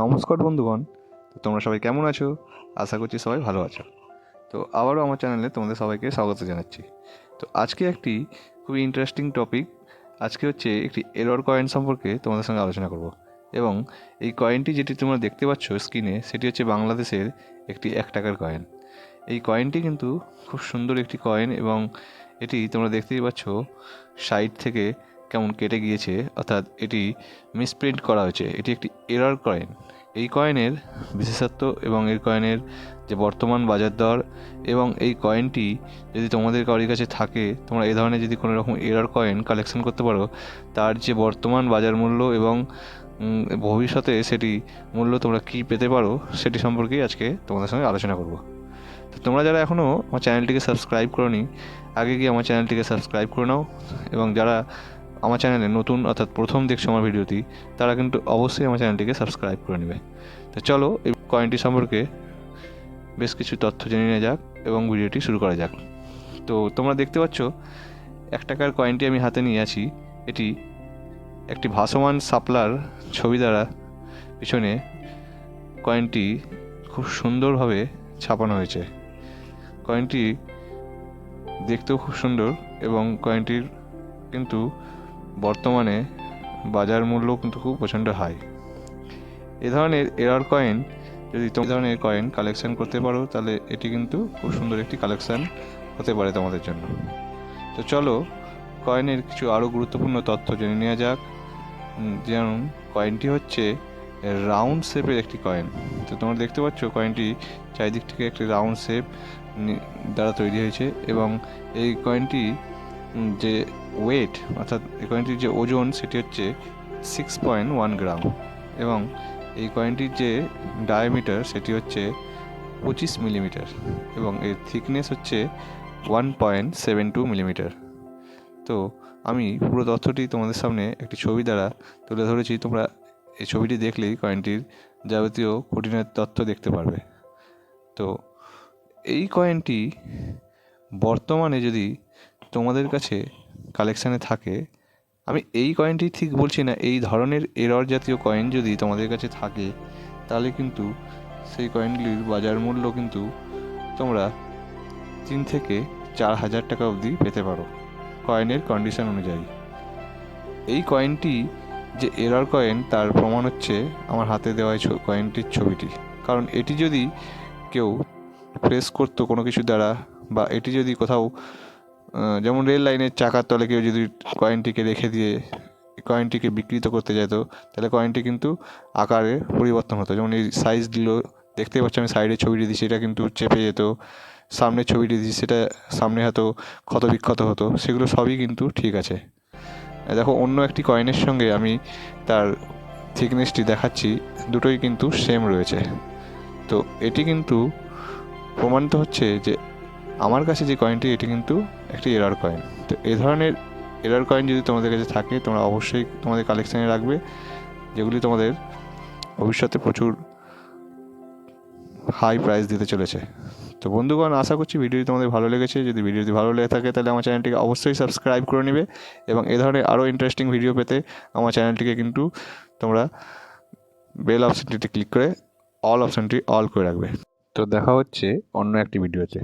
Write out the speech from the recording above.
নমস্কার বন্ধুগণ। তো তোমরা সবাই কেমন আছো? আশা করছি সবাই ভালো আছো। তো আবারও আমার চ্যানেলে তোমাদের সবাইকে স্বাগত জানাচ্ছি। তো আজকে একটি খুবই ইন্টারেস্টিং টপিক আজকে হচ্ছে একটি এরর কয়েন সম্পর্কে তোমাদের সঙ্গে আলোচনা করব। এবং এই কয়েনটি যেটি তোমরা দেখতে পাচ্ছ স্ক্রিনে সেটি হচ্ছে বাংলাদেশের একটি এক টাকার কয়েন এই কয়েনটি কিন্তু খুব সুন্দর একটি কয়েন এবং এটি তোমরা দেখতেই পাচ্ছ সাইড থেকে কেমন কেটে গিয়েছে, অর্থাৎ এটি মিসপ্রিন্ট করা হয়েছে, এটি একটি এরর কয়েন এই কয়েনের বিশেষত্ব এবং এই কয়েনের যে বর্তমান বাজার দর এবং এই কয়েনটি যদি তোমাদের কারোর কাছে থাকে, তোমরা এই ধরনের যদি কোনো রকম এরর কয়েন কালেকশন করতে পারো, তার যে বর্তমান বাজার মূল্য এবং ভবিষ্যতে সেটি মূল্য তোমরা কী পেতে পারো, সেটি সম্পর্কেই আজকে তোমাদের সঙ্গে আলোচনা করব। তো তোমরা যারা এখনও আমার চ্যানেলটিকে সাবস্ক্রাইব করোনি, আগে গিয়ে আমার চ্যানেলটিকে সাবস্ক্রাইব করে নাও এবং যারা আমার চ্যানেলে নতুন অর্থাৎ প্রথম দেখছ আমার ভিডিওটি, তারা কিন্তু অবশ্যই আমার চ্যানেলটিকে সাবস্ক্রাইব করে নেবে। তো চলো, এই কয়েনটি সম্পর্কে বেশ কিছু তথ্য জেনে নেওয়া যাক এবং ভিডিওটি শুরু করা যাক। তো তোমরা দেখতে পাচ্ছ, এক টাকার কয়েনটি আমি হাতে নিয়ে আছি। এটি একটি ভাসমান সাপলার ছবি দ্বারা পিছনে কয়েনটি খুব সুন্দরভাবে ছাপানো হয়েছে। কয়েনটি দেখতেও খুব সুন্দর এবং কয়েনটির কিন্তু বর্তমানে বাজার মূল্য কিন্তু খুব প্রচণ্ড হাই এ ধরনের এরার কয়েন যদি তুমি ধরনের কয়েন কালেকশান করতে পারো, তাহলে এটি কিন্তু খুব সুন্দর একটি কালেকশান হতে পারে তোমাদের জন্য। তো চলো কয়েনের কিছু আরও গুরুত্বপূর্ণ তথ্য জেনে নেওয়া যাক। যেমন কয়েনটি হচ্ছে রাউন্ড শেপের একটি কয়েন তো তোমরা দেখতে পাচ্ছ কয়েনটি চারিদিক থেকে একটি রাউন্ড শেপ দ্বারা তৈরি হয়েছে এবং এই কয়েনটি যে ওয়েট অর্থাৎ এই কয়েনটির যে ওজন, সেটি হচ্ছে সিক্স পয়েন্ট ওয়ান গ্রাম এবং এই কয়েনটির যে ডায়ামিটার সেটি হচ্ছে পঁচিশ মিলিমিটার এবং এর থিকনেস হচ্ছে one point seven two millimetre তো আমি পুরো তথ্যটি তোমাদের সামনে একটি ছবি দ্বারা তুলে ধরেছি, তোমরা এই ছবিটি দেখলেই কয়েনটির যাবতীয় খুঁটিনার তথ্য দেখতে পারবে। তো এই কয়েনটি বর্তমানে যদি তোমাদের কাছে কালেকশানে থাকে, আমি এই কয়েনটি ঠিক বলছি না, এই ধরনের এরর জাতীয় কয়েন যদি তোমাদের কাছে থাকে, তাহলে কিন্তু সেই কয়েনগুলির বাজার মূল্য কিন্তু তোমরা তিন থেকে চার হাজার টাকা অবধি পেতে পারো কয়েনের কন্ডিশন অনুযায়ী। এই কয়েনটি যে এরর কয়েন তার প্রমাণ হচ্ছে আমার হাতে দেওয়া কয়েনটির ছবিটি। কারণ এটি যদি কেউ প্রেস করতো কোনো কিছু দ্বারা, বা এটি যদি কোথাও যেমন রেল লাইনের চাকার তলে কেউ যদি কয়েনটিকে রেখে দিয়ে কয়েনটিকে বিকৃত করতে যেত তাহলে কয়েনটি কিন্তু আকারে পরিবর্তন হতো। যেমন এই সাইজ সাইজগুলো দেখতে পাচ্ছি আমি সাইডের ছবিটি দিচ্ছি, এটা কিন্তু চেপে যেত। সামনের ছবিটি দিচ্ছি, সেটা সামনে হয়তো ক্ষত বিক্ষত হতো, সেগুলো সবই কিন্তু ঠিক আছে। দেখো, অন্য একটি কয়েনের সঙ্গে আমি তার থিকনেসটি দেখাচ্ছি, দুটোই কিন্তু সেম রয়েছে। তো এটি কিন্তু প্রমাণিত হচ্ছে যে আমার কাছে যে কয়েনটি এটি কিন্তু একটি এরার কয়েন তো এ ধরনের এরার কয়েন যদি তোমাদের কাছে থাকে, তোমরা অবশ্যই তোমাদের কালেকশানে রাখবে, যেগুলি তোমাদের ভবিষ্যতে প্রচুর হাই প্রাইস দিতে চলেছে। তো বন্ধুগণ, আশা করছি ভিডিওটি তোমাদের ভালো লেগেছে। যদি ভিডিওটি ভালো লেগে থাকে, তাহলে আমার চ্যানেলটিকে অবশ্যই সাবস্ক্রাইব করে নেবে এবং এ ধরনের আরও ইন্টারেস্টিং ভিডিও পেতে আমার চ্যানেলটিকে কিন্তু তোমরা বেল অপশানটিতে ক্লিক করে অল অপশানটি অল করে রাখবে। তো দেখা হচ্ছে অন্য একটি ভিডিওতে